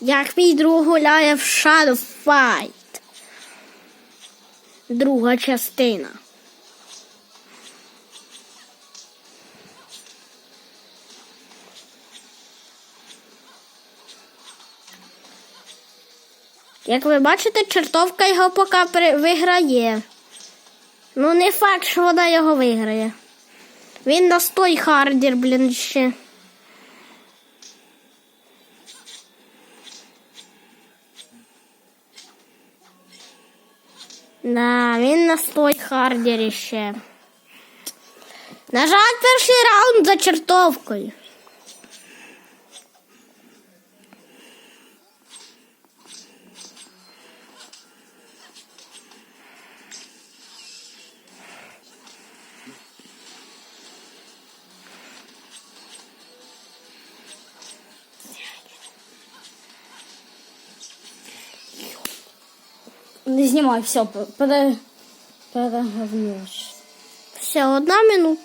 Як мій друг гуляє в Shadow Fight. Друга частина. Як ви бачите, чертовка його поки виграє. Ну, не факт, що вона його виграє. Він на стой хардір, блін, ще. Да, він на стой хардері ще. На жаль, перший раунд за чертовкою. Не знімай, все, переговнеш. Все, одна минута.